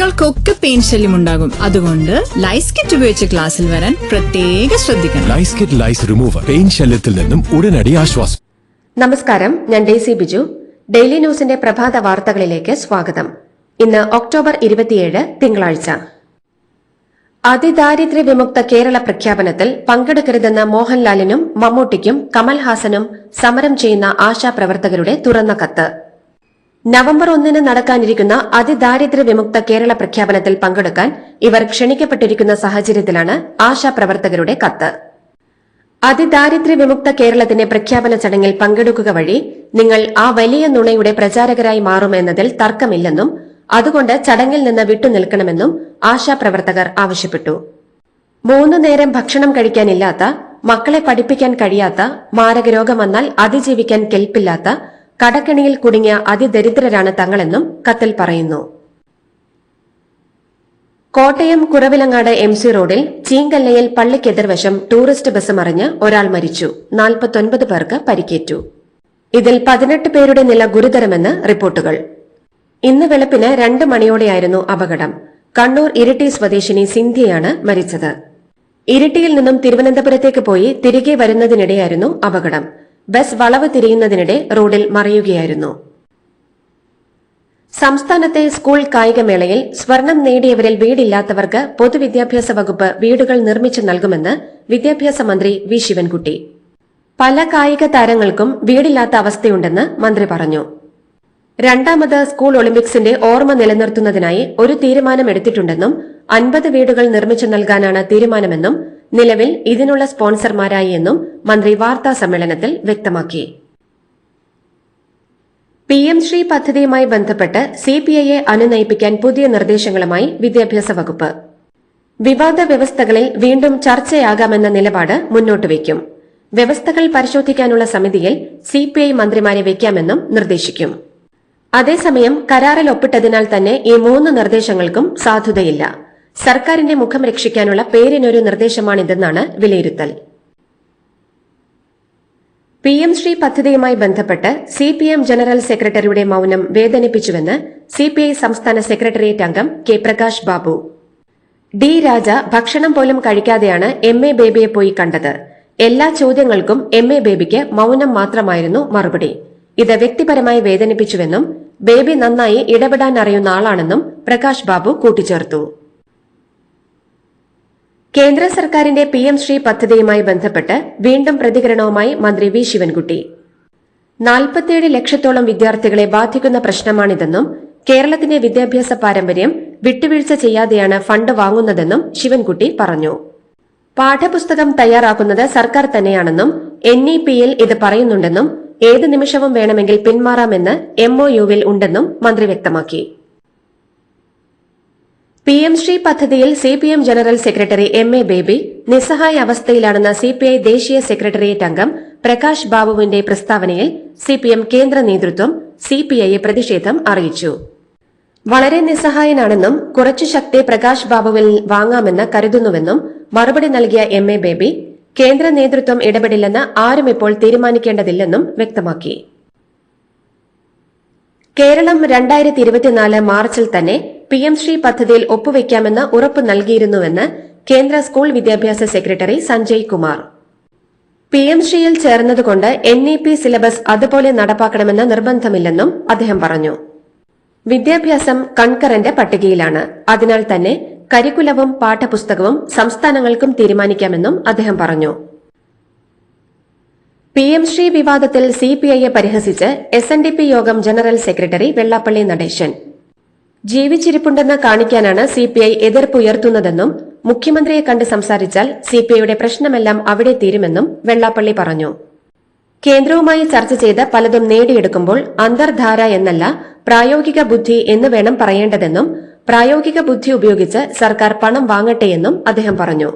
കുട്ടികൾക്കൊക്കെ പെയിൻ ശല്യം ഉണ്ടാകും. അതുകൊണ്ട് ലൈസ് കിറ്റ് ഉപയോഗിച്ച് ക്ലാസ്സിൽ വരാൻ പ്രത്യേക ശ്രദ്ധിക്കണം. Lice kit lice remover pain ശല്യത്തിൽ നിന്നും ഉടനടി ആശ്വാസം. നമസ്കാരം ഞാൻ ഡേസി ബിജു. ഡെയിലി ന്യൂസിന്റെ പ്രഭാത വാർത്തകളിലേക്ക് സ്വാഗതം. ഇന്ന് ഒക്ടോബർ ഇരുപത്തിയേഴ് തിങ്കളാഴ്ച. അതിദാരിദ്ര്യ വിമുക്ത കേരള പ്രഖ്യാപനത്തിൽ പങ്കെടുക്കരുതെന്ന് മോഹൻലാലിനും മമ്മൂട്ടിക്കും കമൽഹാസനും സമരം ചെയ്യുന്ന ആശാപ്രവർത്തകരുടെ തുറന്ന കത്ത്. നവംബർ ഒന്നിന് നടക്കാനിരിക്കുന്ന അതിദാരിദ്ര്യ വിമുക്ത കേരള പ്രഖ്യാപനത്തിൽ പങ്കെടുക്കാൻ ഇവർ ക്ഷണിക്കപ്പെട്ടിരിക്കുന്ന സാഹചര്യത്തിലാണ് ആശാപ്രവർത്തകരുടെ കത്ത്. അതിദാരിദ്ര്യ വിമുക്ത കേരളത്തിന്റെ പ്രഖ്യാപന ചടങ്ങിൽ പങ്കെടുക്കുക വഴി നിങ്ങൾ ആ വലിയ നുണയുടെ പ്രചാരകരായി മാറുമെന്നതിൽ തർക്കമില്ലെന്നും അതുകൊണ്ട് ചടങ്ങിൽ നിന്ന് വിട്ടുനിൽക്കണമെന്നും ആശാപ്രവർത്തകർ ആവശ്യപ്പെട്ടു. മൂന്നു നേരം ഭക്ഷണം കഴിക്കാനില്ലാത്ത മക്കളെ പഠിപ്പിക്കാൻ കഴിയാത്ത മാരകരോഗം വന്നാൽ അതിജീവിക്കാൻ കെൽപ്പില്ലാത്ത കടക്കെണിയിൽ കുടുങ്ങിയ അതിദരിദ്രരാണ് തങ്ങളെന്നും കത്തിൽ പറയുന്നു. കോട്ടയം കുറവിലങ്ങാട് എം സി റോഡിൽ ചീങ്കല്ലയിൽ പള്ളിക്കെതിർവശം ടൂറിസ്റ്റ് ബസ് മറിഞ്ഞ് ഒരാൾ മരിച്ചു. നാൽപ്പത്തൊൻപത് പേർക്ക് പരിക്കേറ്റു. ഇതിൽ പതിനെട്ട് പേരുടെ നില ഗുരുതരമെന്ന് റിപ്പോർട്ടുകൾ. ഇന്ന് വെളുപ്പിന് രണ്ട് മണിയോടെയായിരുന്നു അപകടം. കണ്ണൂർ ഇരിട്ടി സ്വദേശിനി സിന്ധ്യയാണ് മരിച്ചത്. ഇരിട്ടിയിൽ നിന്നും തിരുവനന്തപുരത്തേക്ക് പോയി തിരികെ വരുന്നതിനിടെയായിരുന്നു അപകടം. ബസ് വളവ് തിരിയുന്നതിനിടെ റോഡിൽ മറിയുകയായിരുന്നു. സംസ്ഥാനത്തെ സ്കൂൾ കായികമേളയിൽ സ്വർണം നേടിയവരിൽ വീടില്ലാത്തവർക്ക് പൊതുവിദ്യാഭ്യാസ വകുപ്പ് വീടുകൾ നിർമ്മിച്ചു നൽകുമെന്ന് വിദ്യാഭ്യാസ മന്ത്രി വി. ശിവൻകുട്ടി. പല കായിക താരങ്ങൾക്കും വീടില്ലാത്ത അവസ്ഥയുണ്ടെന്ന് മന്ത്രി പറഞ്ഞു. രണ്ടാമത് സ്കൂൾ ഒളിമ്പിക്സിന്റെ ഓർമ്മ നിലനിർത്തുന്നതിനായി ഒരു തീരുമാനമെടുത്തിട്ടുണ്ടെന്നും അൻപത് വീടുകൾ നിർമ്മിച്ചു നൽകാനാണ് തീരുമാനമെന്നും നിലവിൽ ഇതിനുള്ള സ്പോൺസർമാരായി എന്നും മന്ത്രി വാർത്താ സമ്മേളനത്തിൽ വ്യക്തമാക്കി. പി എം ശ്രീ പദ്ധതിയുമായി ബന്ധപ്പെട്ട് സിപിഐയെ അനുനയിപ്പിക്കാൻ പുതിയ നിർദ്ദേശങ്ങളുമായി വിദ്യാഭ്യാസ വകുപ്പ്. വിവാദ വ്യവസ്ഥകളിൽ വീണ്ടും ചർച്ചയാകാമെന്ന നിലപാട് മുന്നോട്ട് വയ്ക്കും. വ്യവസ്ഥകൾ പരിശോധിക്കാനുള്ള സമിതിയിൽ സിപിഐ മന്ത്രിമാരെ വയ്ക്കാമെന്നും നിർദ്ദേശിക്കും. അതേസമയം കരാറിൽ ഒപ്പിട്ടതിനാൽ തന്നെ ഈ മൂന്ന് നിർദ്ദേശങ്ങൾക്കും സാധുതയില്ല. സർക്കാരിന്റെ മുഖം രക്ഷിക്കാനുള്ള പേരിനൊരു നിർദ്ദേശമാണിതെന്നാണ് വിലയിരുത്തൽ. പി എം ശ്രീ പദ്ധതിയുമായി ബന്ധപ്പെട്ട് സി പി എം ജനറൽ സെക്രട്ടറിയുടെ മൌനം വേദനിപ്പിച്ചുവെന്ന് സി പി ഐ സംസ്ഥാന സെക്രട്ടേറിയറ്റ് അംഗം കെ പ്രകാശ് ബാബു. ഡി രാജ ഭക്ഷണം പോലും കഴിക്കാതെയാണ് എം എ ബേബിയെ പോയി കണ്ടത്. എല്ലാ ചോദ്യങ്ങൾക്കും എം എ ബേബിക്ക് മൌനം മാത്രമായിരുന്നു മറുപടി. ഇത് വ്യക്തിപരമായി വേദനിപ്പിച്ചുവെന്നും ബേബി നന്നായി ഇടപെടാൻ അറിയുന്ന ആളാണെന്നും പ്രകാശ് ബാബു കൂട്ടിച്ചേർത്തു. കേന്ദ്ര സർക്കാരിന്റെ പി എം ശ്രീ പദ്ധതിയുമായി ബന്ധപ്പെട്ട് വീണ്ടും പ്രതികരണവുമായി മന്ത്രി വി ശിവൻകുട്ടി. നാൽപ്പത്തിയേഴ് ലക്ഷത്തോളം വിദ്യാർത്ഥികളെ ബാധിക്കുന്ന പ്രശ്നമാണിതെന്നും കേരളത്തിന്റെ വിദ്യാഭ്യാസ പാരമ്പര്യം വിട്ടുവീഴ്ച ചെയ്യാതെയാണ് ഫണ്ട് വാങ്ങുന്നതെന്നും ശിവൻകുട്ടി പറഞ്ഞു. പാഠപുസ്തകം തയ്യാറാക്കുന്നത് സർക്കാർ തന്നെയാണെന്നും എൻ ഇ പിയിൽ ഇത് പറയുന്നുണ്ടെന്നും ഏത് നിമിഷവും വേണമെങ്കിൽ പിന്മാറാമെന്ന് എംഒയുവിൽ ഉണ്ടെന്നും മന്ത്രി വ്യക്തമാക്കി. പി എം ശ്രീ പദ്ധതിയിൽ C P M general secretary M A Baby നിസ്സഹായ അവസ്ഥയിലാണെന്ന സി പി ഐ ദേശീയ സെക്രട്ടേറിയറ്റ് അംഗം പ്രകാശ് ബാബുവിന്റെ പ്രസ്താവനയിൽ സി പി എം കേന്ദ്ര നേതൃത്വം സി പി പ്രതിഷേധം അറിയിച്ചു. വളരെ നിസ്സഹായനാണെന്നും കുറച്ചു ശക്തി പ്രകാശ് ബാബുവിൽ വാങ്ങാമെന്ന് കരുതുന്നുവെന്നും മറുപടി നൽകിയ എം എ ബേബി കേന്ദ്ര നേതൃത്വം ഇടപെടില്ലെന്ന് ആരും ഇപ്പോൾ തീരുമാനിക്കേണ്ടതില്ലെന്നും വ്യക്തമാക്കി. കേരളം രണ്ടായിരത്തി ഇരുപത്തിനാല് മാർച്ചിൽ തന്നെ പി എം ശ്രീ പദ്ധതിയിൽ ഒപ്പുവെക്കാമെന്ന് ഉറപ്പ് നൽകിയിരുന്നുവെന്ന് കേന്ദ്ര സ്കൂൾ വിദ്യാഭ്യാസ secretary Sanjay Kumar. P M ശ്രീയിൽ ചേർന്നതുകൊണ്ട് എൻ ഇ പി സിലബസ് അതുപോലെ നടപ്പാക്കണമെന്ന് നിർബന്ധമില്ലെന്നും അദ്ദേഹം പറഞ്ഞു. വിദ്യാഭ്യാസം കൺകറന്റ് പട്ടികയിലാണ്. അതിനാൽ തന്നെ കരിക്കുലവും പാഠപുസ്തകവും സംസ്ഥാനങ്ങൾക്കും തീരുമാനിക്കാമെന്നും അദ്ദേഹം പറഞ്ഞു. പി എം ശ്രീ വിവാദത്തിൽ സി പി ഐയെ പരിഹസിച്ച് എസ് എൻ ഡി പി യോഗം ജനറൽ സെക്രട്ടറി വെള്ളാപ്പള്ളി നടേശൻ. ജീവിച്ചിരിപ്പുണ്ടെന്ന് കാണിക്കാനാണ് സി പി ഐ എതിർപ്പുയർത്തുന്നതെന്നും മുഖ്യമന്ത്രിയെ കണ്ട് സംസാരിച്ചാൽ സി പി ഐയുടെ പ്രശ്നമെല്ലാം അവിടെ തീരുമെന്നും വെള്ളാപ്പള്ളി പറഞ്ഞു. കേന്ദ്രവുമായി ചർച്ച ചെയ്ത് പലതും നേടിയെടുക്കുമ്പോൾ അന്തർധാര എന്നല്ല പ്രായോഗിക ബുദ്ധി എന്ന് വേണം പറയേണ്ടതെന്നും പ്രായോഗിക ബുദ്ധി ഉപയോഗിച്ച് സർക്കാർ പണം വാങ്ങട്ടെയെന്നും അദ്ദേഹം പറഞ്ഞു.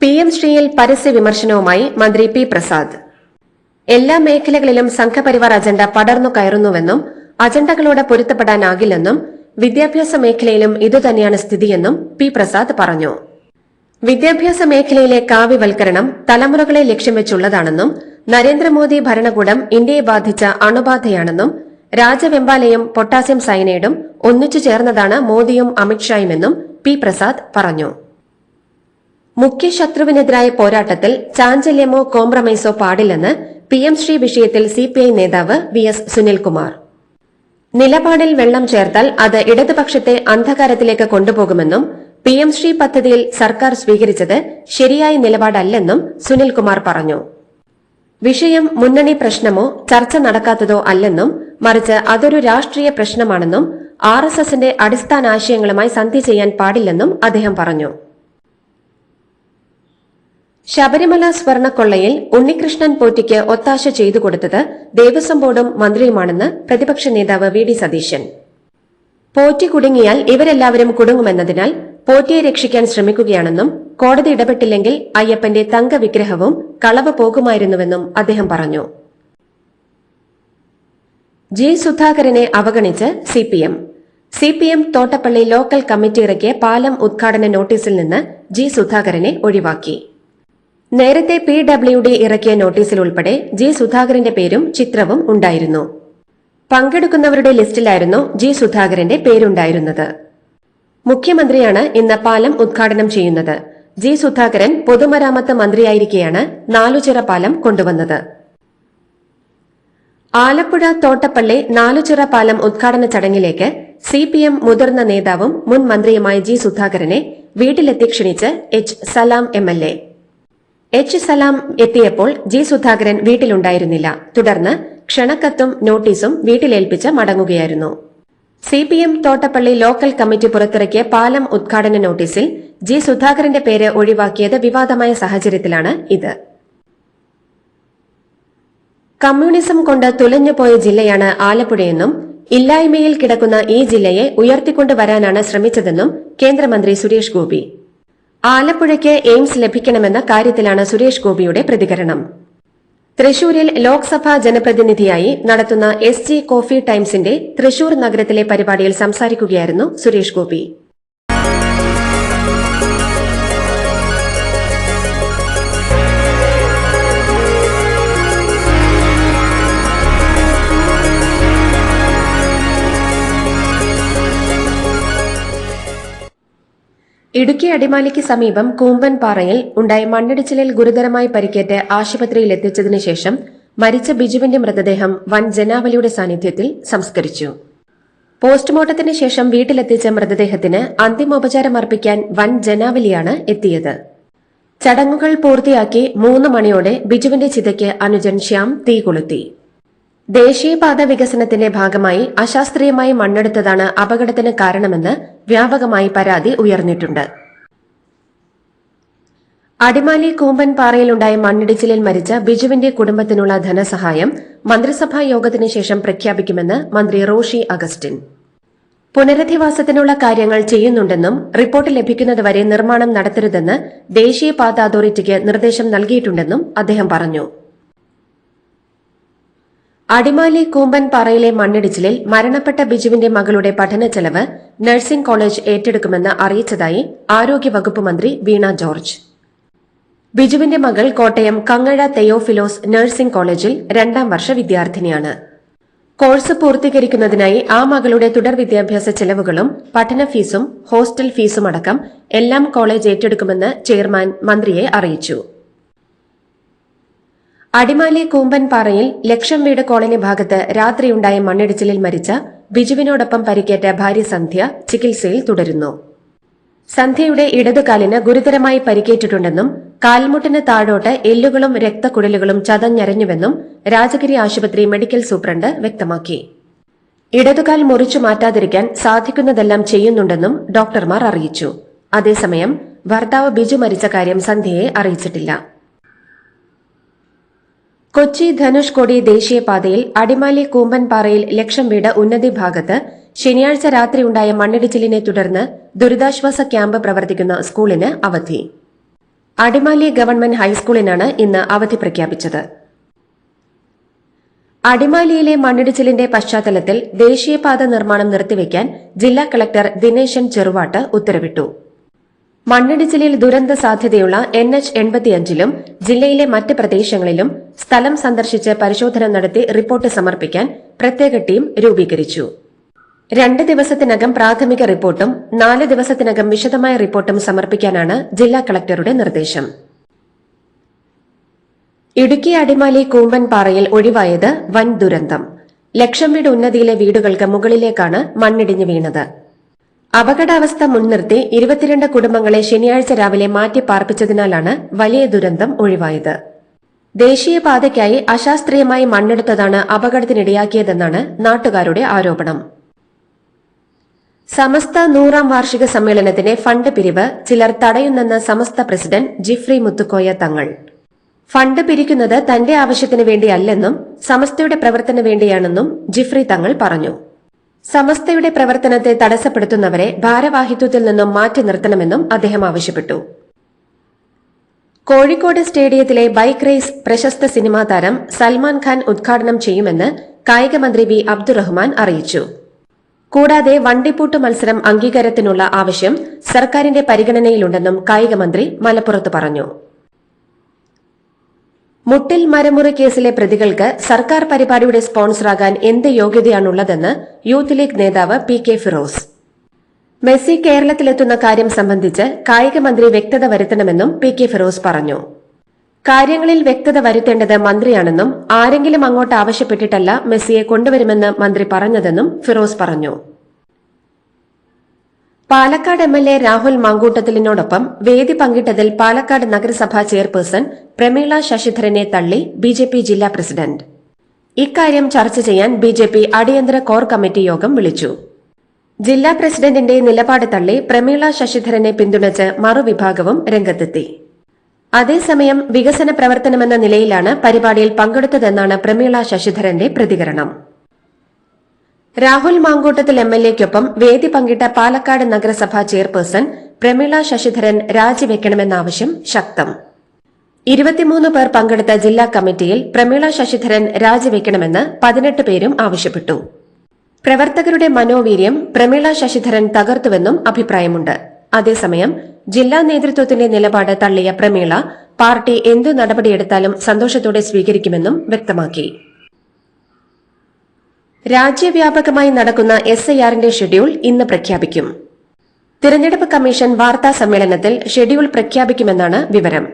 പി എം ശ്രീയിൽ പരസ്യ വിമർശനവുമായി മന്ത്രി പി പ്രസാദ്. എല്ലാ മേഖലകളിലും സംഘപരിവാർ അജണ്ട പടർന്നു കയറുന്നുവെന്നും അജണ്ടകളോട് പൊരുത്തപ്പെടാനാകില്ലെന്നും വിദ്യാഭ്യാസ മേഖലയിലും ഇതുതന്നെയാണ് സ്ഥിതിയെന്നും പി പ്രസാദ് പറഞ്ഞു. വിദ്യാഭ്യാസ മേഖലയിലെ കാവ്യവൽക്കരണം തലമുറകളെ ലക്ഷ്യം വെച്ചുള്ളതാണെന്നും നരേന്ദ്രമോദി ഭരണകൂടം ഇന്ത്യയെ ബാധിച്ച അണുബാധയാണെന്നും രാജവെമ്പാലയും പൊട്ടാസ്യം സയനൈഡും ഒന്നിച്ചു ചേർന്നതാണ് മോദിയും അമിത്ഷായുമെന്നും പി പ്രസാദ് പറഞ്ഞു. മുഖ്യ ശത്രുവിനെതിരായ പോരാട്ടത്തിൽ ചാഞ്ചല്യമോ കോംപ്രമൈസോ പാടില്ലെന്ന് പി എം ശ്രീ വിഷയത്തിൽ സിപിഐ നേതാവ് വി എസ് സുനിൽകുമാർ. നിലപാടിൽ വെള്ളം ചേർത്താൽ അത് ഇടതുപക്ഷത്തെ അന്ധകാരത്തിലേക്ക് കൊണ്ടുപോകുമെന്നും പി എം ശ്രീ പദ്ധതിയിൽ സർക്കാർ സ്വീകരിച്ചത് ശരിയായ നിലപാടല്ലെന്നും സുനിൽകുമാർ പറഞ്ഞു. വിഷയം മുന്നണി പ്രശ്നമോ ചർച്ച നടക്കാത്തതോ അല്ലെന്നും മറിച്ച് അതൊരു രാഷ്ട്രീയ പ്രശ്നമാണെന്നും ആർ എസ് എസിന്റെ അടിസ്ഥാന ആശയങ്ങളുമായി സന്ധി ചെയ്യാൻ പാടില്ലെന്നും അദ്ദേഹം പറഞ്ഞു. ശബരിമല സ്വർണക്കൊള്ളയിൽ ഉണ്ണികൃഷ്ണൻ പോറ്റിക്ക് ഒത്താശ ചെയ്തു കൊടുത്തത് ദേവസ്വം ബോർഡും മന്ത്രിയുമാണെന്ന് പ്രതിപക്ഷ നേതാവ് വി ഡി സതീശൻ. പോറ്റി കുടുങ്ങിയാൽ ഇവരെല്ലാവരും കുടുങ്ങുമെന്നതിനാൽ പോറ്റിയെ രക്ഷിക്കാൻ ശ്രമിക്കുകയാണെന്നും കോടതി ഇടപെട്ടില്ലെങ്കിൽ അയ്യപ്പന്റെ തങ്ക വിഗ്രഹവും കളവ് പോകുമായിരുന്നുവെന്നും അദ്ദേഹം പറഞ്ഞു. ജി സുധാകരനെ അവഗണിച്ച് CPM CPM Thottappally local committee ഇറക്കിയ പാലം ഉദ്ഘാടന നോട്ടീസിൽ നിന്ന് ജി സുധാകരനെ ഒഴിവാക്കി. നേരത്തെ പി ഡബ്ല്യു ഡി ഇറക്കിയ നോട്ടീസിൽ ഉൾപ്പെടെ ജി സുധാകരന്റെ പേരും ചിത്രവും ഉണ്ടായിരുന്നു. പങ്കെടുക്കുന്നവരുടെ ലിസ്റ്റിലായിരുന്നു ജി സുധാകരന്റെ പേരുണ്ടായിരുന്നത്. മുഖ്യമന്ത്രിയാണ് ഇന്ന് പാലം ഉദ്ഘാടനം ചെയ്യുന്നത്. ജി സുധാകരൻ പൊതുമരാമത്ത് മന്ത്രിയായിരിക്കെയാണ് നാലുചിറ പാലം കൊണ്ടുവന്നത്. ആലപ്പുഴ തോട്ടപ്പള്ളി നാലുചിറ പാലം ഉദ്ഘാടന ചടങ്ങിലേക്ക് സി പി എം മുതിർന്ന നേതാവും മുൻ മന്ത്രിയുമായ ജി സുധാകരനെ വീട്ടിലെത്തി ക്ഷണിച്ച് H Salam M. H Salam എത്തിയപ്പോൾ ജി സുധാകരൻ വീട്ടിലുണ്ടായിരുന്നില്ല. തുടർന്ന് ക്ഷണക്കത്തും നോട്ടീസും വീട്ടിലേൽപ്പിച്ച് മടങ്ങുകയായിരുന്നു. C P M Thottappally local committee പുറത്തിറക്കിയ പാലം ഉദ്ഘാടന നോട്ടീസിൽ ജി സുധാകരന്റെ പേര് ഒഴിവാക്കിയത് വിവാദമായ സാഹചര്യത്തിലാണ് ഇത്. കമ്മ്യൂണിസം കൊണ്ട് തുലഞ്ഞുപോയ ജില്ലയാണ് ആലപ്പുഴയെന്നും ഇല്ലായ്മയിൽ കിടക്കുന്ന ഈ ജില്ലയെ ഉയർത്തിക്കൊണ്ടുവരാനാണ് ശ്രമിച്ചതെന്നും കേന്ദ്രമന്ത്രി സുരേഷ് ഗോപി. ആലപ്പുഴയ്ക്ക് എയിംസ് ലഭിക്കണമെന്ന കാര്യത്തിലാണ് സുരേഷ് ഗോപിയുടെ പ്രതികരണം. തൃശൂരിൽ ലോക്സഭാ ജനപ്രതിനിധിയായി നടത്തുന്ന എസ് കോഫി ടൈംസിന്റെ തൃശൂർ നഗരത്തിലെ പരിപാടിയിൽ സംസാരിക്കുകയായിരുന്നു സുരേഷ് ഗോപി. ഇടുക്കി അടിമാലിക്ക് സമീപം കൂമ്പൻപാറയിൽ ഉണ്ടായ മണ്ണിടിച്ചിലിൽ ഗുരുതരമായി പരിക്കേറ്റ് ആശുപത്രിയിൽ എത്തിച്ചതിനു ശേഷം മരിച്ച ബിജുവിന്റെ മൃതദേഹം വൻ ജനാവലിയുടെ സാന്നിധ്യത്തിൽ സംസ്കരിച്ചു. പോസ്റ്റ്മോർട്ടത്തിന് ശേഷം വീട്ടിലെത്തിച്ച മൃതദേഹത്തിന് അന്തിമോപചാരം അർപ്പിക്കാൻ വൻ ജനാവലിയാണ് എത്തിയത്. ചടങ്ങുകൾ പൂർത്തിയാക്കി മൂന്ന് മണിയോടെ ബിജുവിന്റെ ചിതയ്ക്ക് അനുജൻ ശ്യാം തീ കൊളുത്തി. ദേശീയപാത വികസനത്തിന്റെ ഭാഗമായി അശാസ്ത്രീയമായി മണ്ണെടുത്തതാണ് അപകടത്തിന് കാരണമെന്ന് വ്യാപകമായി പരാതി ഉയർന്നിട്ടുണ്ട്. അടിമാലി കൂമ്പൻ പാറയിലുണ്ടായ മണ്ണിടിച്ചിലിൽ മരിച്ച ബിജുവിന്റെ കുടുംബത്തിനുള്ള ധനസഹായം മന്ത്രിസഭാ യോഗത്തിന് ശേഷം പ്രഖ്യാപിക്കുമെന്ന് മന്ത്രി റോഷി അഗസ്റ്റിൻ. പുനരധിവാസത്തിനുള്ള കാര്യങ്ങൾ ചെയ്യുന്നുണ്ടെന്നും റിപ്പോർട്ട് ലഭിക്കുന്നതുവരെ നിർമ്മാണം നടത്തരുതെന്ന് ദേശീയപാത അതോറിറ്റിക്ക് നിർദ്ദേശം നൽകിയിട്ടുണ്ടെന്നും അദ്ദേഹം പറഞ്ഞു. അടിമാലി കൂമ്പൻ പാറയിലെ മണ്ണിടിച്ചിലിൽ മരണപ്പെട്ട ബിജുവിന്റെ മകളുടെ പഠന ചെലവ് നഴ്സിംഗ് കോളേജ് ഏറ്റെടുക്കുമെന്ന് അറിയിച്ചതായി ആരോഗ്യവകുപ്പ് മന്ത്രി വീണ ജോർജ്. ബിജുവിന്റെ മകൾ കോട്ടയം കങ്ങഴ തെയോഫിലോസ് നഴ്സിംഗ് കോളേജിൽ രണ്ടാം വർഷ വിദ്യാർത്ഥിനിയാണ്. കോഴ്സ് പൂർത്തീകരിക്കുന്നതിനായി ആ മകളുടെ തുടർ വിദ്യാഭ്യാസ ചെലവുകളും പഠന ഫീസും ഹോസ്റ്റൽ ഫീസുമടക്കം എല്ലാം കോളേജ് ഏറ്റെടുക്കുമെന്ന് ചെയർമാൻ മന്ത്രിയെ അറിയിച്ചു. അടിമാലി കൂമ്പൻപാറയിൽ ലക്ഷം വീട് കോളനി ഭാഗത്ത് രാത്രിയുണ്ടായ മണ്ണിടിച്ചിലിൽ മരിച്ച ബിജുവിനോടൊപ്പം പരിക്കേറ്റ ഭാര്യ സന്ധ്യ ചികിത്സയിൽ തുടരുന്നു. സന്ധ്യയുടെ ഇടതുകാലിന് ഗുരുതരമായി പരിക്കേറ്റിട്ടുണ്ടെന്നും കാൽമുട്ടിന് താഴോട്ട് എല്ലുകളും രക്തക്കുഴലുകളും ചതഞ്ഞരഞ്ഞുവെന്നും രാജഗിരി ആശുപത്രി മെഡിക്കൽ സൂപ്രണ്ട് വ്യക്തമാക്കി. ഇടതുകാൽ മുറിച്ചു മാറ്റാതിരിക്കാൻ സാധിക്കുന്നതെല്ലാം ചെയ്യുന്നുണ്ടെന്നും ഡോക്ടർമാർ അറിയിച്ചു. അതേസമയം ഭർത്താവ് ബിജു മരിച്ച കാര്യം സന്ധ്യയെ അറിയിച്ചിട്ടില്ല. കൊച്ചി ധനുഷ്കോടി ദേശീയപാതയിൽ അടിമാലി കൂമ്പൻപാറയിൽ ലക്ഷം വീട് ഉന്നതി ഭാഗത്ത് ശനിയാഴ്ച രാത്രിയുണ്ടായ മണ്ണിടിച്ചിലിനെ തുടർന്ന് ദുരിതാശ്വാസ ക്യാമ്പ് പ്രവർത്തിക്കുന്ന സ്കൂളിന് അവധി. അടിമാലി ഗവൺമെന്റ് ഹൈസ്കൂളിനാണ് ഇന്ന് അവധി പ്രഖ്യാപിച്ചത്. അടിമാലിയിലെ മണ്ണിടിച്ചിലിന്റെ പശ്ചാത്തലത്തിൽ ദേശീയപാത നിർമ്മാണം നിർത്തിവെക്കാൻ ജില്ലാ കളക്ടർ ദിനേശൻ ചെറുവാട്ട് ഉത്തരവിട്ടു. മണ്ണിടിച്ചിലിൽ ദുരന്ത സാധ്യതയുള്ള എൻ എച്ച് എൺപത്തിയഞ്ചിലും ജില്ലയിലെ മറ്റ് പ്രദേശങ്ങളിലും സ്ഥലം സന്ദർശിച്ച് പരിശോധന നടത്തി റിപ്പോർട്ട് സമർപ്പിക്കാൻ പ്രത്യേക ടീം രൂപീകരിച്ചു. രണ്ട് ദിവസത്തിനകം പ്രാഥമിക റിപ്പോർട്ടും നാല് ദിവസത്തിനകം വിശദമായ റിപ്പോർട്ടും സമർപ്പിക്കാനാണ് ജില്ലാ കളക്ടറുടെ നിർദ്ദേശം. ഇടുക്കി അടിമാലി കൂമ്പൻപാറയിൽ ഒഴിവായത് വൻ ദുരന്തം. ലക്ഷം വീട് ഉന്നതിയിലെ വീടുകൾക്ക് മുകളിലേക്കാണ് മണ്ണിടിഞ്ഞു വീണത്. അപകടാവസ്ഥ മുൻനിർത്തി ഇരുപത്തിരണ്ട് കുടുംബങ്ങളെ ശനിയാഴ്ച രാവിലെ മാറ്റി പാർപ്പിച്ചതിനാലാണ് വലിയ ദുരന്തം ഒഴിവായത്. ദേശീയപാതയ്ക്കായി അശാസ്ത്രീയമായി മണ്ണെടുത്തതാണ് അപകടത്തിനിടയാക്കിയതെന്നാണ് നാട്ടുകാരുടെ ആരോപണം. സമസ്ത നൂറാം വാർഷിക സമ്മേളനത്തിന്റെ ഫണ്ട് പിരിവ് ചിലർ തടയുന്നെന്ന് സമസ്ത പ്രസിഡന്റ് ജിഫ്രി മുത്തുക്കോയ തങ്ങൾ. ഫണ്ട് പിരിക്കുന്നത് തന്റെ ആവശ്യത്തിന് വേണ്ടിയല്ലെന്നും സമസ്തയുടെ പ്രവർത്തന വേണ്ടിയാണെന്നും ജിഫ്രി തങ്ങൾ പറഞ്ഞു. സമസ്തയുടെ പ്രവർത്തനത്തെ തടസ്സപ്പെടുത്തുന്നവരെ ഭാരവാഹിത്വത്തിൽ നിന്നും മാറ്റി നിർത്തണമെന്നും അദ്ദേഹം ആവശ്യപ്പെട്ടു. കോഴിക്കോട് സ്റ്റേഡിയത്തിലെ ബൈക്ക് റേസ് പ്രശസ്ത സിനിമാ താരം സൽമാൻ ഖാൻ ഉദ്ഘാടനം ചെയ്യുമെന്ന് കായികമന്ത്രി വി അബ്ദുറഹ്മാൻ അറിയിച്ചു. കൂടാതെ വണ്ടിപ്പൂട്ട് മത്സരം അംഗീകാരത്തിനുള്ള ആവശ്യം സർക്കാരിന്റെ പരിഗണനയിലുണ്ടെന്നും കായികമന്ത്രി മലപ്പുറത്ത് പറഞ്ഞു. മുട്ടിൽ മരമുറി കേസിലെ പ്രതികൾക്ക് സർക്കാർ പരിപാടിയുടെ സ്പോൺസറാകാൻ എന്ത് യോഗ്യതയാണുള്ളതെന്ന് യൂത്ത് ലീഗ് നേതാവ് പി കെ ഫിറോസ്. മെസ്സി കേരളത്തിലെത്തുന്ന കാര്യം സംബന്ധിച്ച് കായികമന്ത്രി വ്യക്തത വരുത്തണമെന്നും പി കെ ഫിറോസ് പറഞ്ഞു. കാര്യങ്ങളിൽ വ്യക്തത വരുത്തേണ്ടത് മന്ത്രിയാണെന്നും ആരെങ്കിലും അങ്ങോട്ട് ആവശ്യപ്പെട്ടിട്ടല്ല മെസ്സിയെ കൊണ്ടുവരുമെന്ന് മന്ത്രി പറഞ്ഞതെന്നും ഫിറോസ് പറഞ്ഞു. Palakkad M L A Rahul മാങ്കൂട്ടത്തിലിനോടൊപ്പം വേദി പങ്കിട്ടതിൽ പാലക്കാട് നഗരസഭാ ചെയർപേഴ്സൺ പ്രമീള ശശിധരനെ തള്ളി ബി ജെ പി ജില്ലാ പ്രസിഡന്റ്. ഇക്കാര്യം ചർച്ച ചെയ്യാൻ ബി ജെ പി അടിയന്തര കോർ കമ്മിറ്റി യോഗം വിളിച്ചു. ജില്ലാ പ്രസിഡന്റിന്റെ നിലപാട് തള്ളി പ്രമീള ശശിധരനെ പിന്തുണച്ച് മറുവിഭാഗവും രംഗത്തെത്തി. അതേസമയം വികസന പ്രവർത്തനമെന്ന നിലയിലാണ് പരിപാടിയിൽ പങ്കെടുത്തതെന്നാണ് പ്രമീള ശശിധരന്റെ പ്രതികരണം. രാഹുൽ മാങ്കൂട്ടത്തിൽ എം എൽ എക്കൊപ്പം വേദി പങ്കിട്ട പാലക്കാട് നഗരസഭാ ചെയർപേഴ്സൺ പ്രമീള ശശിധരൻ രാജിവെക്കണമെന്ന ആവശ്യം ശക്തം. ഇരുപത്തിമൂന്ന് പേർ പങ്കെടുത്ത ജില്ലാ കമ്മിറ്റിയിൽ പ്രമീള ശശിധരൻ രാജിവെക്കണമെന്ന് പതിനെട്ട് പേരും ആവശ്യപ്പെട്ടു. പ്രവർത്തകരുടെ മനോവീര്യം പ്രമീള ശശിധരൻ തകർത്തുവെന്നും അഭിപ്രായമുണ്ട്. അതേസമയം ജില്ലാ നേതൃത്വത്തിന്റെ നിലപാട് തള്ളിയ പ്രമീള പാർട്ടി എന്തു നടപടിയെടുത്താലും സന്തോഷത്തോടെ സ്വീകരിക്കുമെന്നും വ്യക്തമാക്കി. രാജ്യവ്യാപകമായി നടക്കുന്ന എസ് ഐ ആറിന്റെ ഷെഡ്യൂൾ ഇന്ന് പ്രഖ്യാപിക്കും. തിരഞ്ഞെടുപ്പ് കമ്മീഷൻ വാർത്താ സമ്മേളനത്തിൽ ഷെഡ്യൂൾ പ്രഖ്യാപിക്കുമെന്നാണ് വിവരം.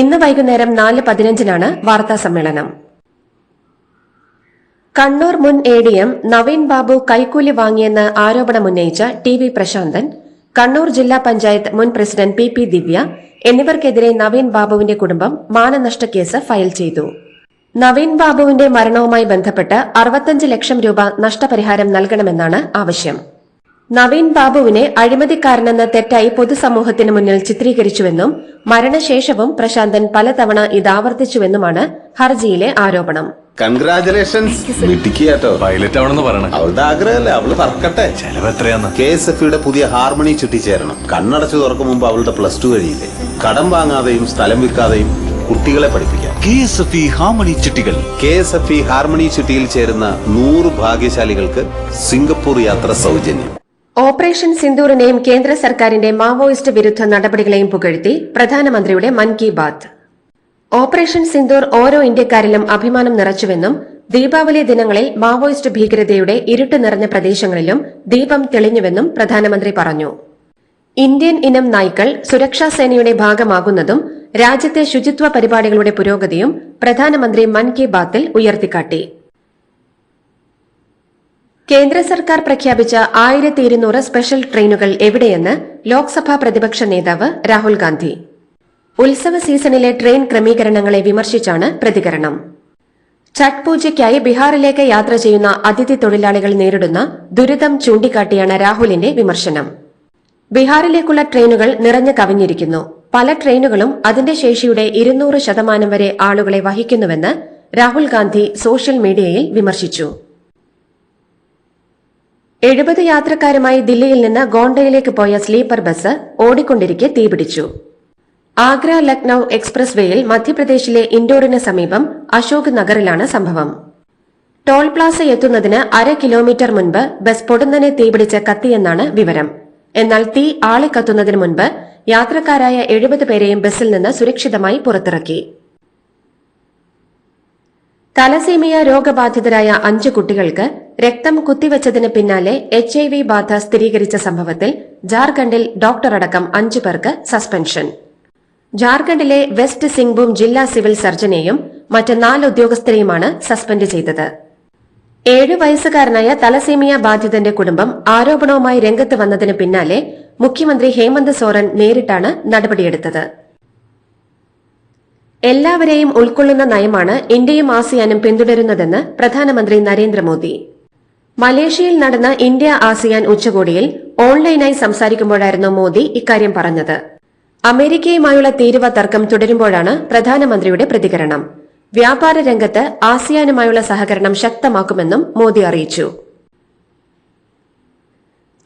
ഇന്ന് വൈകുന്നേരം നാല് പതിനഞ്ചിനാണ് വാർത്താ സമ്മേളനം. കണ്ണൂർ മുൻ A D M Naveen Babu കൈക്കൂലി വാങ്ങിയെന്ന് ആരോപണമുന്നയിച്ച ടി വി പ്രശാന്തൻ കണ്ണൂർ ജില്ലാ പഞ്ചായത്ത് മുൻ പ്രസിഡന്റ് പി പി ദിവ്യ എന്നിവർക്കെതിരെ നവീൻ ബാബുവിന്റെ കുടുംബം മാനനഷ്ട കേസ് ഫയൽ ചെയ്തു. നവീൻ ബാബുവിന്റെ മരണവുമായി ബന്ധപ്പെട്ട് അറുപത്തഞ്ച് ലക്ഷം രൂപ നഷ്ടപരിഹാരം നൽകണമെന്നാണ് ആവശ്യം. നവീൻ ബാബുവിനെ അഴിമതിക്കാരനെന്ന് തെറ്റായി പൊതുസമൂഹത്തിന് മുന്നിൽ ചിത്രീകരിച്ചുവെന്നും മരണശേഷവും പ്രശാന്തൻ പലതവണ ഇത് ആവർത്തിച്ചുവെന്നുമാണ് ഹർജിയിലെ ആരോപണം. കൺഗ്രാചുലേഷൻസ് പൈലറ്റ് ആവണമെന്ന് പറയണം. അവളുടെ ആഗ്രഹമല്ലേ? അവൾ പറക്കട്ടെ. ചെലവ് എത്രയാന്ന്? കെ എസ് എഫ് യുടെ പുതിയ ഹാർമണി ചുറ്റിച്ചേരണം. കണ്ണടച്ചു തുറക്കും മുമ്പ് അവളുടെ പ്ലസ് ടു കഴിയില്ലേ? കടം വാങ്ങാതെയും സ്ഥലം വിൽക്കാതെയും കുട്ടികളെ പഠിപ്പിക്കാം. K S F E harmony ചിട്ടികൾ K S F E harmony ചിട്ടിയിൽ ചേരുന്ന നൂറ് ഭാഗ്യശാലികൾക്ക് സിംഗപ്പൂർ യാത്ര സൗജന്യം. ഓപ്പറേഷൻ സിന്ദൂറിനെയും കേന്ദ്ര സർക്കാരിന്റെ മാവോയിസ്റ്റ് വിരുദ്ധ നടപടികളെയും പുകഴ്ത്തി പ്രധാനമന്ത്രിയുടെ മൻ കി ബാത്ത്. ഓപ്പറേഷൻ സിന്ദൂർ ഓരോ ഇന്ത്യക്കാരിലും അഭിമാനം നിറച്ചുവെന്നും ദീപാവലി ദിനങ്ങളിൽ മാവോയിസ്റ്റ് ഭീകരതയുടെ ഇരുട്ട് നിറഞ്ഞ പ്രദേശങ്ങളിലും ദീപം തെളിഞ്ഞുവെന്നും പ്രധാനമന്ത്രി പറഞ്ഞു. ഇന്ത്യൻ ഇനം നായ്ക്കൾ സുരക്ഷാ സേനയുടെ ഭാഗമാകുന്നതും രാജ്യത്തെ ശുചിത്വ പരിപാടികളുടെ പുരോഗതിയും പ്രധാനമന്ത്രി മൻ കി ബാത്തിൽ ഉയർത്തിക്കാട്ടി. കേന്ദ്ര സർക്കാർ പ്രഖ്യാപിച്ച ആയിരത്തി ഇരുന്നൂറ് സ്പെഷ്യൽ ട്രെയിനുകൾ എവിടെയെന്ന് ലോക്സഭാ പ്രതിപക്ഷ നേതാവ് രാഹുൽ ഗാന്ധി. ഉത്സവ സീസണിലെ ട്രെയിൻ ക്രമീകരണങ്ങളെ വിമർശിച്ചാണ് പ്രതികരണം. ഛഠ് പൂജയ്ക്കായി ബീഹാറിലേക്ക് യാത്ര ചെയ്യുന്ന അതിഥി തൊഴിലാളികൾ നേരിടുന്ന ദുരിതം ചൂണ്ടിക്കാട്ടിയാണ് രാഹുലിന്റെ വിമർശനം. ബീഹാറിലേക്കുള്ള ട്രെയിനുകൾ നിറഞ്ഞു കവിഞ്ഞിരിക്കുന്നു. പല ട്രെയിനുകളും അതിന്റെ ശേഷിയുടെ ഇരുന്നൂറ് ശതമാനം വരെ ആളുകളെ വഹിക്കുന്നുവെന്ന് രാഹുൽ ഗാന്ധി സോഷ്യൽ മീഡിയയിൽ വിമർശിച്ചു. എഴുപത് യാത്രക്കാരുമായി ദില്ലിയിൽ നിന്ന് ഗോണ്ടയിലേക്ക് പോയ സ്ലീപ്പർ ബസ് ഓടിക്കൊണ്ടിരിക്കെ തീപിടിച്ചു. ആഗ്ര ലക്നൌ എക്സ്പ്രസ് വേയിൽ മധ്യപ്രദേശിലെ ഇൻഡോറിന് സമീപം അശോക് നഗറിലാണ് സംഭവം. ടോൾ പ്ലാസ എത്തുന്നതിന് അര കിലോമീറ്റർ മുൻപ് ബസ് പൊടുന്നനെ തീപിടിച്ച് കത്തിയെന്നാണ് വിവരം. എന്നാൽ തീ ആളിക്കത്തുന്നതിന് മുൻപ് യാത്രക്കാരായ എഴുപത് പേരെയും ബസിൽ നിന്ന് സുരക്ഷിതമായി പുറത്തിറക്കി. തലസീമിയ രോഗബാധിതരായ അഞ്ച് കുട്ടികൾക്ക് രക്തം കുത്തിവച്ചതിന് പിന്നാലെ എച്ച് ഐ വി ബാധ സ്ഥിരീകരിച്ച സംഭവത്തിൽ ജാർഖണ്ഡിൽ ഡോക്ടറടക്കം അഞ്ചു പേർക്ക് സസ്പെൻഷൻ. ജാർഖണ്ഡിലെ വെസ്റ്റ് സിംഗ്ഭൂം ജില്ലാ സിവിൽ സർജനെയും മറ്റ് നാല് ഉദ്യോഗസ്ഥരെയുമാണ് സസ്പെൻഡ് ചെയ്തത്. ഏഴ് വയസ്സുകാരനായ തലസീമിയ ബാധിതന്റെ കുടുംബം ആരോപണവുമായി രംഗത്ത് വന്നതിന് പിന്നാലെ മുഖ്യമന്ത്രി ഹേമന്ത് സോറൻ നേരിട്ടാണ് നടപടിയെടുത്തത്. എല്ലാവരെയും ഉൾക്കൊള്ളുന്ന നയമാണ് ഇന്ത്യയും ആസിയാനും പിന്തുടരുന്നതെന്ന് പ്രധാനമന്ത്രി നരേന്ദ്രമോദി. മലേഷ്യയിൽ നടന്ന ഇന്ത്യ ആസിയാൻ ഉച്ചകോടിയിൽ ഓൺലൈനായി സംസാരിക്കുമ്പോഴായിരുന്നു മോദി ഇക്കാര്യം പറഞ്ഞത്. അമേരിക്കയുമായുള്ള തീരുവ തർക്കം തുടരുമ്പോഴാണ് പ്രധാനമന്ത്രിയുടെ പ്രതികരണം. വ്യാപാര രംഗത്ത് ആസിയാനുമായുള്ള സഹകരണം ശക്തമാക്കുമെന്നും മോദി അറിയിച്ചു.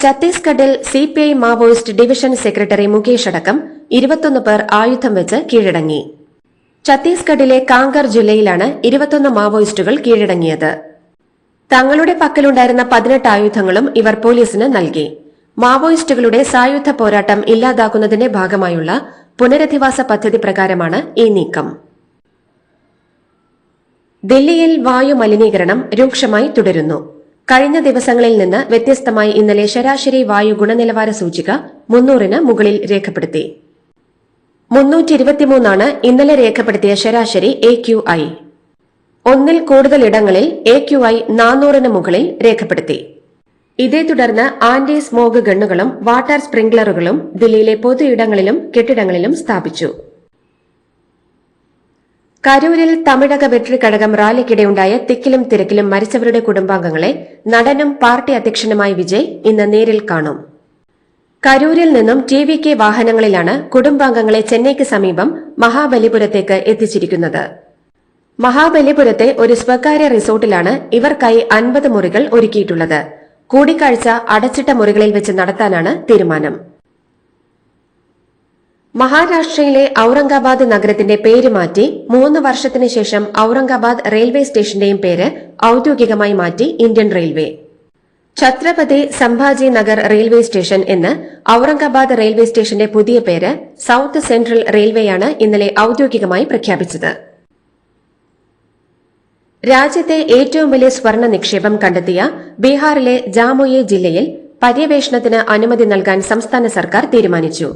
ഛത്തീസ്ഗഡിൽ C P I Maoist division secretary Mukesh അടക്കം ഇരുപത്തൊന്ന് പേർ ആയുധം വെച്ച് കീഴടങ്ങി. ഛത്തീസ്ഗഡിലെ കാങ്കർ ജില്ലയിലാണ് ഇരുപത്തൊന്ന് മാവോയിസ്റ്റുകൾ കീഴടങ്ങിയത്. തങ്ങളുടെ പക്കലുണ്ടായിരുന്ന പതിനെട്ട് ആയുധങ്ങളും ഇവർ പോലീസിന് നൽകി. മാവോയിസ്റ്റുകളുടെ സായുധ പോരാട്ടം ഇല്ലാതാക്കുന്നതിന്റെ ഭാഗമായുള്ള പുനരധിവാസ പദ്ധതി പ്രകാരമാണ് ഈ നീക്കം. ദില്ലിയിൽ വായു മലിനീകരണം രൂക്ഷമായി തുടരുന്നു. കഴിഞ്ഞ ദിവസങ്ങളിൽ നിന്ന് വ്യത്യസ്തമായി ഇന്നലെ ശരാശരി വായു ഗുണനിലവാര സൂചിക മുന്നൂറിന് മുകളിൽ രേഖപ്പെടുത്തി. മുന്നൂറ്റി ഇന്നലെ രേഖപ്പെടുത്തിയ ശരാശരി എ ക്യു ഐ ഒന്നിൽ കൂടുതൽ ഇടങ്ങളിൽ എ ക്യു ഐ നാനൂറിന് മുകളിൽ രേഖപ്പെടുത്തി. ഇതേ തുടർന്ന് ആന്റി സ്മോഗ് ഗണ്ണുകളും വാട്ടർ സ്പ്രിംഗ്ലറുകളും ദില്ലിയിലെ പൊതു ഇടങ്ങളിലും കെട്ടിടങ്ങളിലും സ്ഥാപിച്ചു. കരൂരിൽ തമിഴക വെട്രിക്കഴകം റാലിക്കിടെയുണ്ടായ തിക്കിലും തിരക്കിലും മരിച്ചവരുടെ കുടുംബാംഗങ്ങളെ നടനും പാർട്ടി അധ്യക്ഷനുമായി വിജയ് ഇന്ന് നേരിൽ കാണും. കരൂരിൽ നിന്നും ടി വി കെ വാഹനങ്ങളിലാണ് കുടുംബാംഗങ്ങളെ ചെന്നൈക്ക് സമീപം മഹാബലിപുരത്തേക്ക് എത്തിച്ചിരിക്കുന്നത്. മഹാബലിപുരത്തെ ഒരു സ്വകാര്യ റിസോർട്ടിലാണ് ഇവർക്കായി അൻപത് മുറികൾ ഒരുക്കിയിട്ടുള്ളത്. കൂടിക്കാഴ്ച അടച്ചിട്ട മുറികളിൽ വെച്ച് നടത്താനാണ് തീരുമാനം. മഹാരാഷ്ട്രയിലെ ഔറംഗാബാദ് നഗരത്തിന്റെ പേര് മാറ്റി മൂന്ന് വർഷത്തിന് ശേഷം ഔറംഗാബാദ് റെയിൽവേ സ്റ്റേഷന്റെയും പേര് ഔദ്യോഗികമായി മാറ്റി Indian railway. Chhatrapati Sambhaji Nagar railway station എന്ന് ഔറംഗാബാദ് റെയിൽവേ സ്റ്റേഷന്റെ പുതിയ പേര് സൌത്ത് സെൻട്രൽ റെയിൽവേയാണ് ഇന്നലെ ഔദ്യോഗികമായി പ്രഖ്യാപിച്ചത്. രാജ്യത്തെ ഏറ്റവും വലിയ സ്വർണ നിക്ഷേപം കണ്ടെത്തിയ ബീഹാറിലെ ജാമുയെ ജില്ലയിൽ പര്യവേഷണത്തിന് അനുമതി നൽകാൻ സംസ്ഥാന സർക്കാർ തീരുമാനിച്ചു.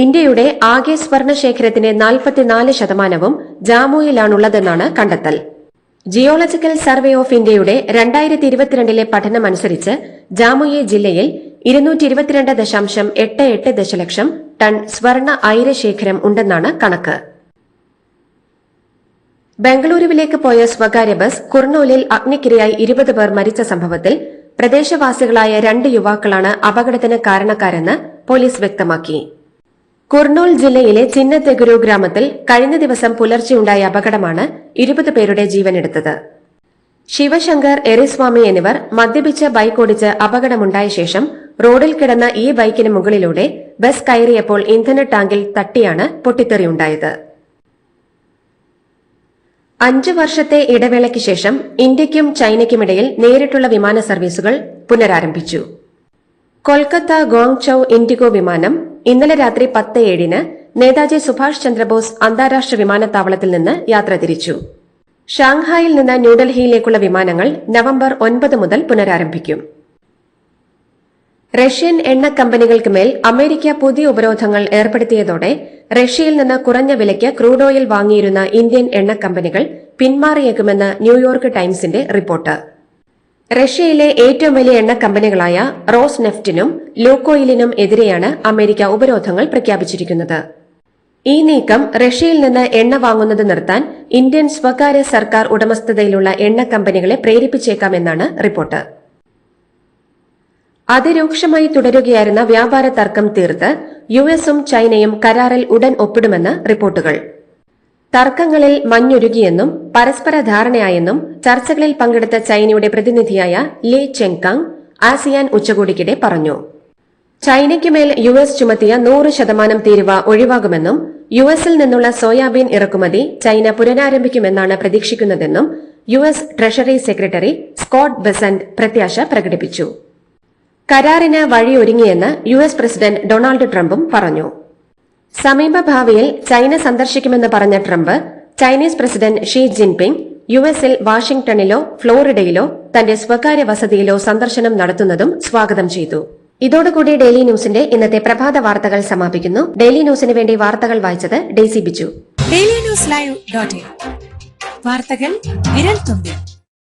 ഇന്ത്യയുടെ ആകെ സ്വർണ ശേഖരത്തിന്റെ നാൽപ്പത്തിനാല് ശതമാനവും ജാമുയിലാണുള്ളതെന്നാണ് കണ്ടെത്തൽ. ജിയോളജിക്കൽ സർവേ ഓഫ് ഇന്ത്യയുടെ രണ്ടായിരത്തി ഇരുപത്തിരണ്ടിലെ പഠനമനുസരിച്ച് ജാമുയെ ജില്ലയിൽ ഇരുന്നൂറ്റി ഇരുപത്തിരണ്ട് ദശാംശം എട്ട് എട്ട് ദശലക്ഷം ടൺ സ്വർണ ഐരശേഖരം ഉണ്ടെന്നാണ് കണക്ക്. ബംഗളൂരുവിലേക്ക് പോയ സ്വകാര്യ ബസ് കുർണൂലിൽ അഗ്നിക്കിരയായി ഇരുപത് പേർ മരിച്ച സംഭവത്തിൽ പ്രദേശവാസികളായ രണ്ട് യുവാക്കളാണ് അപകടത്തിന് കാരണക്കാരെന്ന് പോലീസ് വ്യക്തമാക്കി. കുർണൂൽ ജില്ലയിലെ ചിന്നത്തെഗുരു ഗ്രാമത്തിൽ കഴിഞ്ഞ ദിവസം പുലർച്ചെയുണ്ടായ അപകടമാണ് ഇരുപത് പേരുടെ ജീവനെടുത്തത്. ശിവശങ്കർ എറിസ്വാമി എന്നിവർ മദ്യപിച്ച് ബൈക്ക് ഓടിച്ച് അപകടമുണ്ടായ ശേഷം റോഡിൽ കിടന്ന ഈ ബൈക്കിന് മുകളിലൂടെ ബസ് കയറിയപ്പോൾ ഇന്ധന ടാങ്കിൽ തട്ടിയാണ് പൊട്ടിത്തെറിയുണ്ടായത് അഞ്ചു വർഷത്തെ ഇടവേളയ്ക്ക് ശേഷം ഇന്ത്യയ്ക്കും ചൈനയ്ക്കുമിടയിൽ നേരിട്ടുള്ള വിമാന സർവീസുകൾ പുനരാരംഭിച്ചു. കൊൽക്കത്ത ഗോങ്ചൌ ഇൻഡിഗോ വിമാനം ഇന്നലെ രാത്രി പത്ത് ഏഴിന് നേതാജി സുഭാഷ് ചന്ദ്രബോസ് അന്താരാഷ്ട്ര വിമാനത്താവളത്തിൽ നിന്ന് യാത്ര തിരിച്ചു. ഷാങ്ഹായിൽ നിന്ന് ന്യൂഡൽഹിയിലേക്കുള്ള വിമാനങ്ങൾ നവംബർ ഒൻപത് മുതൽ പുനരാരംഭിക്കും. റഷ്യൻ എണ്ണ കമ്പനികൾക്ക് മേൽ അമേരിക്ക പുതിയ ഉപരോധങ്ങൾ ഏർപ്പെടുത്തിയതോടെ റഷ്യയിൽ നിന്ന് കുറഞ്ഞ വിലയ്ക്ക് ക്രൂഡ് ഓയിൽ വാങ്ങിയിരുന്ന ഇന്ത്യൻ എണ്ണ കമ്പനികൾ പിന്മാറിയേക്കുമെന്ന് ന്യൂയോർക്ക് ടൈംസിന്റെ റിപ്പോർട്ട്. റഷ്യയിലെ ഏറ്റവും വലിയ എണ്ണ കമ്പനികളായ റോസ് നെഫ്റ്റിനും ലൂക്കോയിലിനും എതിരെയാണ് അമേരിക്ക ഉപരോധങ്ങൾ പ്രഖ്യാപിച്ചിരിക്കുന്നത്. ഈ നീക്കം റഷ്യയിൽ നിന്ന് എണ്ണ വാങ്ങുന്നത് നിർത്താൻ ഇന്ത്യൻ സ്വകാര്യ സർക്കാർ ഉടമസ്ഥതയിലുള്ള എണ്ണ കമ്പനികളെ പ്രേരിപ്പിച്ചേക്കാമെന്നാണ് റിപ്പോർട്ട്. അതിരൂക്ഷമായി തുടരുകയായിരുന്ന വ്യാപാര തർക്കം തീർത്ത് യുഎസും ചൈനയും കരാറിൽ ഉടൻ ഒപ്പിടുമെന്ന് റിപ്പോർട്ടുകൾ. തർക്കങ്ങളിൽ മഞ്ഞുരുകിയെന്നും പരസ്പര ധാരണയായെന്നും ചർച്ചകളിൽ പങ്കെടുത്ത ചൈനയുടെ പ്രതിനിധിയായ ലീ ചെങ്കാങ് ആസിയാൻ ഉച്ചകോടിക്കിടെ പറഞ്ഞു. ചൈനയ്ക്കുമേൽ യു എസ് ചുമത്തിയ നൂറ് ശതമാനം തീരുവ ഒഴിവാകുമെന്നും യു എസിൽ നിന്നുള്ള സോയാബീൻ ഇറക്കുമതി ചൈന പുനരാരംഭിക്കുമെന്നാണ് പ്രതീക്ഷിക്കുന്നതെന്നും U S treasury secretary Scott Bessent പ്രത്യാശ പ്രകടിപ്പിച്ചു. കരാറിന് വഴിയൊരുങ്ങിയെന്ന് യു എസ് പ്രസിഡന്റ് ഡൊണാൾഡ് ട്രംപും പറഞ്ഞു. സമീപഭാവിയിൽ ചൈന സന്ദർശിക്കുമെന്ന് പറഞ്ഞ Trump Chinese president Xi Jinping U എസിൽ വാഷിംഗ്ടണിലോ ഫ്ലോറിഡയിലോ തന്റെ സ്വകാര്യ വസതിയിലോ സന്ദർശനം നടത്തുന്നതും സ്വാഗതം ചെയ്തു. ഇതോടുകൂടി ഡെയിലി ന്യൂസിന്റെ ഇന്നത്തെ പ്രഭാത വാർത്തകൾ സമാപിക്കുന്നു. ഡെയിലി ന്യൂസിന് വേണ്ടി വാർത്തകൾ വായിച്ചത് Daisy Biju. Daily news live വാർത്തകൾ വിരൽ തുമ്പിൽ.